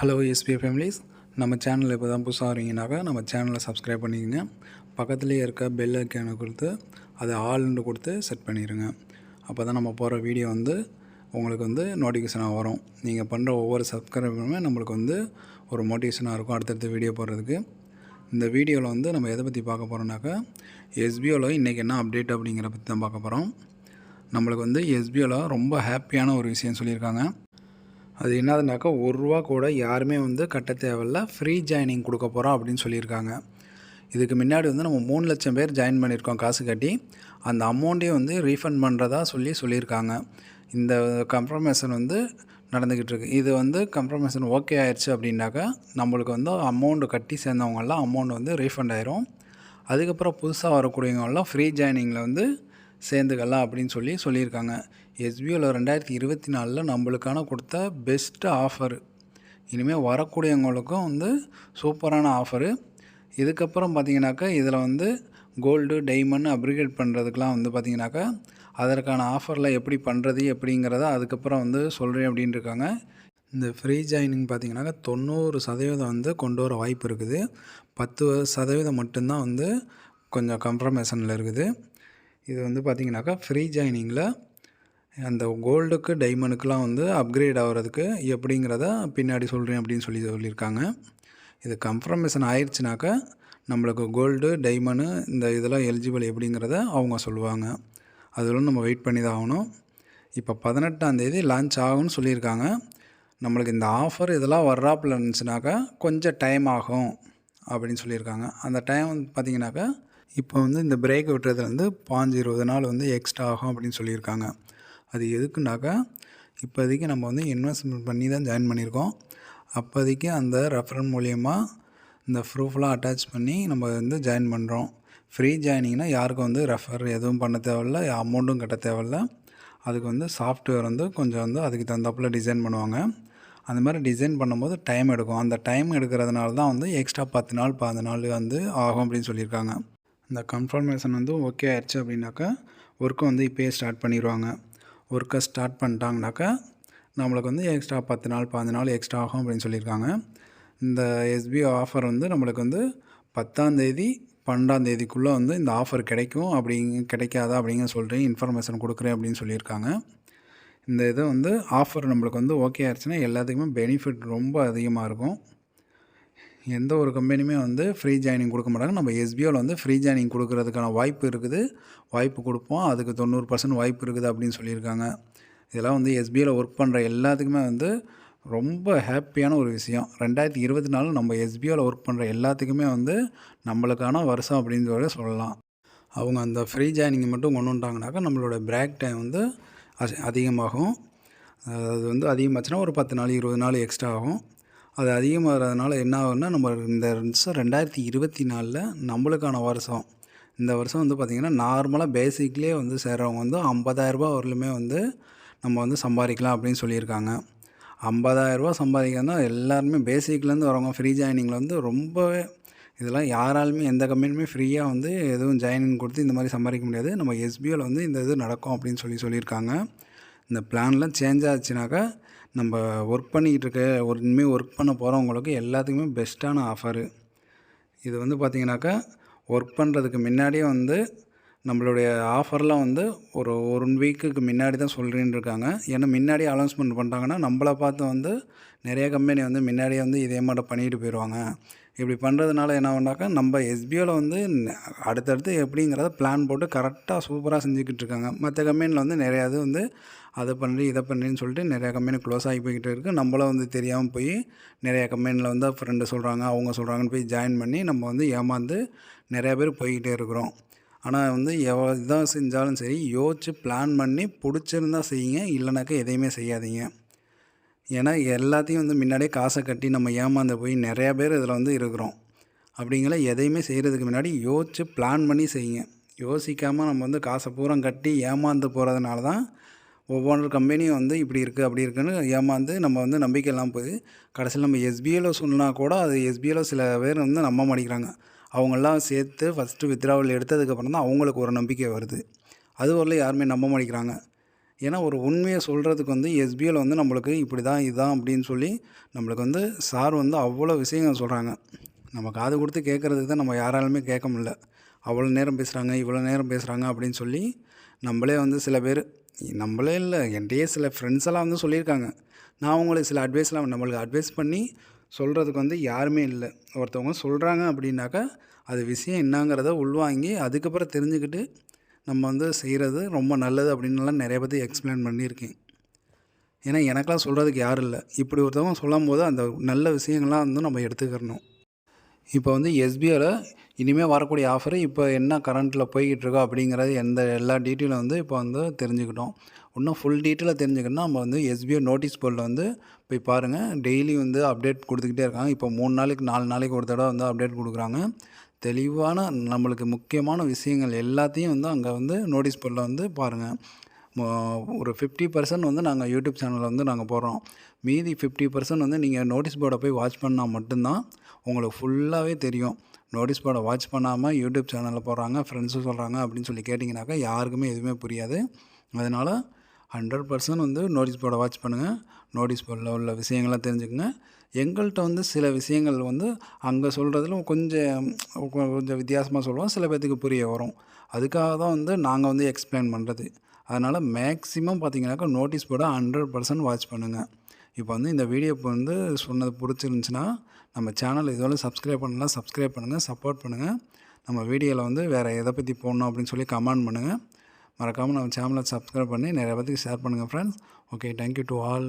Hello SBI families நம்ம சேனலில் இப்போ தான் புதுசாக வரீங்கனாக்கா நம்ம சேனலை சப்ஸ்கிரைப் பண்ணிக்கோங்க. பக்கத்துலேயே இருக்க பெல் ஐக்கானை கொடுத்து அதை ஆல்னு கொடுத்து செட் பண்ணிடுங்க அப்போ தான் நம்ம போகிற வீடியோ வந்து உங்களுக்கு வந்து நோட்டிஃபிகேஷனாக வரும். நீங்கள் பண்ணுற ஒவ்வொரு சப்ஸ்கிரைபருமே நம்மளுக்கு வந்து ஒரு மோட்டிவேஷனாக இருக்கும் அடுத்தடுத்த வீடியோ போடுறதுக்கு. இந்த வீடியோவில் வந்து நம்ம எதை பற்றி பார்க்க போகிறோம்னாக்கா எஸ்பிஓவில் இன்றைக்கி என்ன அப்டேட் அப்படிங்கிற பற்றி தான் பார்க்க போகிறோம் நம்மளுக்கு வந்து எஸ்பிஓவில் ரொம்ப ஹாப்பியான ஒரு விஷயம் சொல்லியிருக்காங்க. அது என்னதுனாக்கா ஒரு ரூபா கூட யாருமே வந்து கட்ட தேவையில்ல. ஃப்ரீ ஜாயினிங் கொடுக்க போகிறோம் அப்படின்னு சொல்லியிருக்காங்க. இதுக்கு முன்னாடி வந்து நம்ம மூணு லட்சம் பேர் ஜாயின் பண்ணியிருக்கோம் காசு கட்டி. அந்த அமௌண்ட்டையும் வந்து ரீஃபண்ட் பண்ணுறதா சொல்லி சொல்லியிருக்காங்க. இந்த கன்ஃபர்மேஷன் வந்து நடந்துக்கிட்டு இருக்கு. இது வந்து கன்ஃபர்மேஷன் ஓகே ஆயிடுச்சு அப்படின்னாக்கா நம்மளுக்கு வந்து அமௌண்ட்டு கட்டி சேர்ந்தவங்கெல்லாம் அமௌண்ட் வந்து ரீஃபண்ட் ஆயிரும். அதுக்கப்புறம் புதுசாக வரக்கூடியவங்கெல்லாம் ஃப்ரீ ஜாயினிங்கில் வந்து சேர்ந்துக்கலாம் அப்படின்னு சொல்லி சொல்லியிருக்காங்க. எஸ்பிஓவில் ரெண்டாயிரத்தி இருபத்தி நாலில் நம்மளுக்கான கொடுத்த பெஸ்ட்டு ஆஃபர் இனிமேல் வரக்கூடியவங்களுக்கும் வந்து சூப்பரான ஆஃபரு இதுக்கப்புறம் பார்த்தீங்கன்னாக்கா இதில் வந்து கோல்டு டைமண்ட் அப்ரிகேட் பண்ணுறதுக்கெலாம் வந்து பார்த்தீங்கன்னாக்கா அதற்கான ஆஃபரில் எப்படி பண்ணுறது எப்படிங்கிறத அதுக்கப்புறம் வந்து சொல்கிறேன் அப்படின்னு இருக்காங்க. இந்த ஃப்ரீ ஜாயினிங் பார்த்தீங்கன்னாக்கா தொண்ணூறு சதவீதம் வந்து கொண்டு வர வாய்ப்பு இருக்குது. பத்து சதவீதம் மட்டும்தான் வந்து கொஞ்சம் கம்ப்ரமேஷனில் இருக்குது. இது வந்து பார்த்திங்கனாக்கா ஃப்ரீ ஜாயினிங்கில் அந்த கோல்டுக்கு டைமண்டுக்கெலாம் வந்து அப்கிரேட் ஆகிறதுக்கு எப்படிங்கிறத பின்னாடி சொல்கிறேன் அப்படின்னு சொல்லி சொல்லியிருக்காங்க. இது கன்ஃபர்மேஷன் ஆயிடுச்சுனாக்கா நம்மளுக்கு கோல்டு டைமண்டு இந்த இதெல்லாம் எலிஜிபிள் எப்படிங்கிறத அவங்க சொல்லுவாங்க. அதெல்லாம் நம்ம வெயிட் பண்ணி தான் ஆகணும். இப்போ பதினெட்டாந்தேதி லான்ச் ஆகும்னு சொல்லியிருக்காங்க. நம்மளுக்கு இந்த ஆஃபர் இதெல்லாம் வர்றாப்புல இருந்துச்சுனாக்கா கொஞ்சம் டைம் ஆகும் அப்படின்னு சொல்லியிருக்காங்க. அந்த டைம் வந்து பார்த்திங்கனாக்கா இப்போ வந்து இந்த பிரேக் விட்டுறதுலேருந்து பாஞ்சு இருபது நாள் வந்து எக்ஸ்ட்ரா ஆகும் அப்படின்னு சொல்லியிருக்காங்க. அது எதுக்குனாக்கா இப்போதைக்கு நம்ம வந்து இன்வெஸ்ட்மெண்ட் பண்ணி தான் ஜாயின் பண்ணியிருக்கோம். அப்போதைக்கு அந்த ரெஃபரன் மூலயமா இந்த ப்ரூஃப்லாம் அட்டாச் பண்ணி நம்ம வந்து ஜாயின் பண்ணுறோம் ஃப்ரீ ஜாயினிங்னா யாருக்கும் வந்து ரெஃபர் எதுவும் பண்ண தேவையில்ல அமௌண்ட்டும் கட்ட தேவையில்ல. அதுக்கு வந்து சாஃப்ட்வேர் வந்து கொஞ்சம் வந்து அதுக்கு தகுந்தாப்பில் டிசைன் பண்ணுவாங்க. அந்த மாதிரி டிசைன் பண்ணும்போது டைம் எடுக்கும். அந்த டைம் எடுக்கிறதுனால தான் வந்து எக்ஸ்ட்ரா பத்து நாள் பதினஞ்சு நாள் வந்து ஆகும் அப்படின்னு சொல்லியிருக்காங்க. இந்த கன்ஃபர்மேஷன் வந்து ஓகே ஆயிடுச்சு அப்படின்னாக்கா ஒர்க்கை வந்து இப்போயே ஸ்டார்ட் பண்ணிடுவாங்க ஒர்க்கை ஸ்டார்ட் பண்ணிட்டாங்கனாக்கா நம்மளுக்கு வந்து எக்ஸ்ட்ரா பத்து நாள் பதினஞ்சு நாள் எக்ஸ்ட்ரா ஆகும் அப்படின்னு சொல்லியிருக்காங்க. இந்த எஸ்பிஐ ஆஃபர் வந்து நம்மளுக்கு வந்து பத்தாந்தேதி பன்னெண்டாந்தேதிக்குள்ளே வந்து இந்த ஆஃபர் கிடைக்கும் அப்படிங்க கிடைக்காதா அப்படிங்க சொல்கிறேன் இன்ஃபர்மேஷன் கொடுக்குறேன் அப்படின்னு சொல்லியிருக்காங்க. இந்த இதை வந்து ஆஃபர் நம்மளுக்கு வந்து ஓகே ஆயிடுச்சுன்னா எல்லாத்துக்குமே பெனிஃபிட் ரொம்ப அதிகமாக இருக்கும். எந்த ஒரு கம்பெனியுமே வந்து ஃப்ரீ ஜாயினிங் கொடுக்க மாட்டாங்க. நம்ம எஸ்பிஓவில் வந்து ஃப்ரீ ஜாயினிங் கொடுக்கறதுக்கான வாய்ப்பு இருக்குது. வாய்ப்பு கொடுப்போம். அதுக்கு தொண்ணூறு பர்சன்ட் வாய்ப்பு இருக்குது அப்படின்னு சொல்லியிருக்காங்க. இதெல்லாம் வந்து எஸ்பிஐயில் ஒர்க் பண்ணுற எல்லாத்துக்குமே வந்து ரொம்ப ஹாப்பியான ஒரு விஷயம். ரெண்டாயிரத்தி இருபத்தி நாலு நம்ம எஸ்பிஓவில் ஒர்க் பண்ணுற எல்லாத்துக்குமே வந்து நம்மளுக்கான வருஷம் அப்படின்னு சொல்லி சொல்லலாம். அவங்க அந்த ஃப்ரீ ஜாயினிங் மட்டும் கொண்டு வந்துட்டாங்கனாக்கா நம்மளோட பிரேக் டைம் வந்து அதிகமாகும். அது வந்து அதிகமாச்சுன்னா ஒரு பத்து நாள் இருபது நாள் எக்ஸ்ட்ரா ஆகும். அது அதிகமாகிறதுனால என்ன ஆகும்னா நம்ம இந்த வருஷம் ரெண்டாயிரத்தி இருபத்தி நாலில் நம்மளுக்கான வருஷம். இந்த வருஷம் வந்து பார்த்திங்கன்னா நார்மலாக பேசிக்லேயே வந்து சேர்கிறவங்க வந்து ஐம்பதாயிரரூபா வரலுமே வந்து நம்ம வந்து சம்பாதிக்கலாம் அப்படின்னு சொல்லியிருக்காங்க. ஐம்பதாயிரரூபா சம்பாதிக்கணும்னா எல்லாருமே பேசிக்லேருந்து வரவங்க ஃப்ரீ ஜாயினிங்கில் வந்து ரொம்பவே இதெல்லாம் யாராலுமே எந்த கம்பெனியுமே ஃப்ரீயாக வந்து எதுவும் ஜாயினிங் கொடுத்து இந்த மாதிரி சம்பாதிக்க முடியாது. நம்ம எஸ்பிஓவில் வந்து இந்த இது நடக்கும் அப்படின்னு சொல்லி சொல்லியிருக்காங்க. இந்த பிளான்லாம் சேஞ்ச் ஆச்சுனாக்கா நம்ம ஒர்க் பண்ணிக்கிட்டு இருக்க ஒரு இனிமேல் ஒர்க் பண்ண போகிறவங்களுக்கு எல்லாத்துக்குமே பெஸ்ட்டான ஆஃபரு இது வந்து பார்த்திங்கனாக்கா ஒர்க் பண்ணுறதுக்கு முன்னாடியே வந்து நம்மளுடைய ஆஃபர்லாம் வந்து ஒரு ஒரு வீக்குக்கு முன்னாடி தான் சொல்கிறேன்னு இருக்காங்க ஏன்னா முன்னாடி அனௌன்ஸ்மெண்ட் பண்ணிட்டாங்கன்னா நம்மளை பார்த்து வந்து நிறைய கம்பெனி வந்து முன்னாடியே வந்து இதே மாதிரி பண்ணிட்டு போயிடுவாங்க இப்படி பண்ணுறதுனால என்ன பண்ணாக்கா நம்ம எஸ்பிஓவில் வந்து அடுத்தடுத்து எப்படிங்கிறத பிளான் போட்டு கரெக்டாக சூப்பராக செஞ்சுக்கிட்டு இருக்காங்க. மற்ற கம்பெனியில் வந்து நிறையா இது வந்து அதை பண்ணி இதை பண்ணுறேன்னு சொல்லிட்டு நிறையா கம்பெனி க்ளோஸ் ஆகி போய்கிட்டு இருக்குது நம்மளும் வந்து தெரியாமல் போய் நிறையா கம்பெனியில் வந்து ஃப்ரெண்டு சொல்கிறாங்க அவங்க சொல்கிறாங்கன்னு போய் ஜாயின் பண்ணி நம்ம வந்து ஏமாந்து நிறையா பேர் போய்கிட்டே இருக்கிறோம். ஆனால் வந்து எவ்வளோ இதாக செஞ்சாலும் சரி யோசித்து பிளான் பண்ணி பிடிச்சிருந்தா செய்யுங்க இல்லைனாக்கா எதையுமே செய்யாதீங்க. ஏன்னா எல்லாத்தையும் வந்து முன்னாடியே காசை கட்டி நம்ம ஏமாந்து போய் நிறையா பேர் இதில் வந்து இருக்கிறோம். அப்படிங்கிற எதையுமே செய்கிறதுக்கு முன்னாடி யோசித்து பிளான் பண்ணி செய்யுங்க. யோசிக்காமல் நம்ம வந்து காசை பூரா கட்டி ஏமாந்து போகிறதுனால தான் ஒவ்வொரு கம்பெனியும் வந்து இப்படி இருக்குது அப்படி இருக்குன்னு ஏமாந்து நம்ம வந்து நம்பிக்கை இல்லாமல் போகுது. கடைசியில் நம்ம எஸ்பிஐயில் சொன்னால் கூட அது எஸ்பிஐயில் சில பேர் வந்து நம்ப மாட்டேங்கிறாங்க. அவங்கெல்லாம் சேர்த்து ஃபஸ்ட்டு வித்ராவல் எடுத்ததுக்கப்புறம் தான் அவங்களுக்கு ஒரு நம்பிக்கை வருது. அது வரல யாருமே நம்ப மாட்டேங்கிறாங்க. ஏன்னா ஒரு உண்மையை சொல்கிறதுக்கு வந்து எஸ்பிஐயில் வந்து நம்மளுக்கு இப்படி தான் இதுதான் அப்படின்னு சொல்லி நம்மளுக்கு வந்து சார் வந்து அவ்வளோ விஷயங்கள் சொல்கிறாங்க நம்ம காது கொடுத்து கேட்குறதுக்கு தான் நம்ம யாராலுமே கேட்க முடில அவ்வளோ நேரம் பேசுகிறாங்க இவ்வளோ நேரம் பேசுகிறாங்க அப்படின்னு சொல்லி நம்மளே வந்து சில பேர் நம்மளே இல்லை என்கிட்டயே சில ஃப்ரெண்ட்ஸ் எல்லாம் வந்து சொல்லியிருக்காங்க. நான் அவங்களுக்கு சில அட்வைஸ்லாம் நம்மளுக்கு அட்வைஸ் பண்ணி சொல்கிறதுக்கு வந்து யாருமே இல்லை. ஒருத்தவங்க சொல்கிறாங்க அப்படின்னாக்கா அது விஷயம் என்னங்கிறத உள்வாங்கி அதுக்கப்புறம் தெரிஞ்சுக்கிட்டு நம்ம வந்து செய்கிறது ரொம்ப நல்லது அப்படின்னுலாம் நிறைய பற்றி எக்ஸ்பிளைன் பண்ணியிருக்கேன். ஏன்னா எனக்கெல்லாம் சொல்கிறதுக்கு யாரும் இல்லை. இப்படி ஒருத்தவங்க சொல்லும் போது அந்த நல்ல விஷயங்கள்லாம் வந்து நம்ம எடுத்துக்கிறணும். இப்போ வந்து எஸ்பிஐயில் இனிமேல் வரக்கூடிய ஆஃபர் இப்போ என்ன கரண்ட்டில் போய்கிட்டு இருக்கோ அப்படிங்கிறது எந்த எல்லா டீட்டெயிலும் வந்து இப்போ வந்து தெரிஞ்சுக்கிட்டோம். இன்னும் ஃபுல் டீட்டெயிலாக தெரிஞ்சுக்கணும்னா நம்ம வந்து எஸ்பிஐ நோட்டீஸ் போர்டில் வந்து போய் பாருங்கள் டெய்லி வந்து அப்டேட் கொடுத்துக்கிட்டே இருக்காங்க. இப்போ மூணு நாளைக்கு நாலு நாளைக்கு ஒரு தடவை வந்து அப்டேட் கொடுக்குறாங்க. தெளிவான நம்மளுக்கு முக்கியமான விஷயங்கள் எல்லாத்தையும் வந்து அங்கே வந்து நோட்டீஸ் போர்டில் வந்து பாருங்கள் ஒரு ஃபிஃப்டி பர்சன்ட் வந்து நாங்கள் யூடியூப் சேனலில் வந்து நாங்கள் போடுறோம். மீதி ஃபிஃப்டி பர்சன்ட் வந்து நீங்கள் நோட்டீஸ் போர்டை போய் வாட்ச் பண்ணால் மட்டும்தான் உங்களுக்கு ஃபுல்லாகவே தெரியும். நோட்டீஸ் போர்டை வாட்ச் பண்ணாமல் யூடியூப் சேனலில் போடுறாங்க ஃப்ரெண்ட்ஸும் சொல்கிறாங்க அப்படின்னு சொல்லி கேட்டிங்கனாக்கா யாருக்குமே எதுவுமே புரியாது. அதனால் ஹண்ட்ரட் பர்சன்ட் வந்து நோட்டீஸ் போர்டை வாட்ச் பண்ணுங்கள் நோட்டீஸ் போர்டில் உள்ள விஷயங்கள்லாம் தெரிஞ்சுக்கோங்க. எங்கள்கிட்ட வந்து சில விஷயங்கள் வந்து அங்கே சொல்கிறதுல கொஞ்சம் கொஞ்சம் வித்தியாசமாக சொல்லுவோம். சில பேர்த்துக்கு புரிய வரும். அதுக்காக தான் வந்து நாங்கள் வந்து எக்ஸ்பிளைன் பண்ணுறது அதனால் மேக்ஸிமம் பார்த்தீங்கன்னாக்கா நோட்டீஸ் போர்டை ஹண்ட்ரட் பர்சன்ட் வாட்ச் பண்ணுங்கள் இப்போ வந்து இந்த வீடியோ இப்போ வந்து சொன்னது பிடிச்சிருந்துச்சின்னா நம்ம சேனல் இதுவரை சப்ஸ்கிரைப் பண்ணலாம் சப்ஸ்கிரைப் பண்ணுங்கள் சப்போர்ட் பண்ணுங்கள் நம்ம வீடியோவில் வந்து வேறு எதை பற்றி போடணும் அப்படின்னு சொல்லி கமெண்ட் பண்ணுங்கள் மறக்காமல் நம்ம சேனலை சப்ஸ்கிரைப் பண்ணி நிறைய பேத்துக்கு ஷேர் பண்ணுங்கள் friends okay thank you to all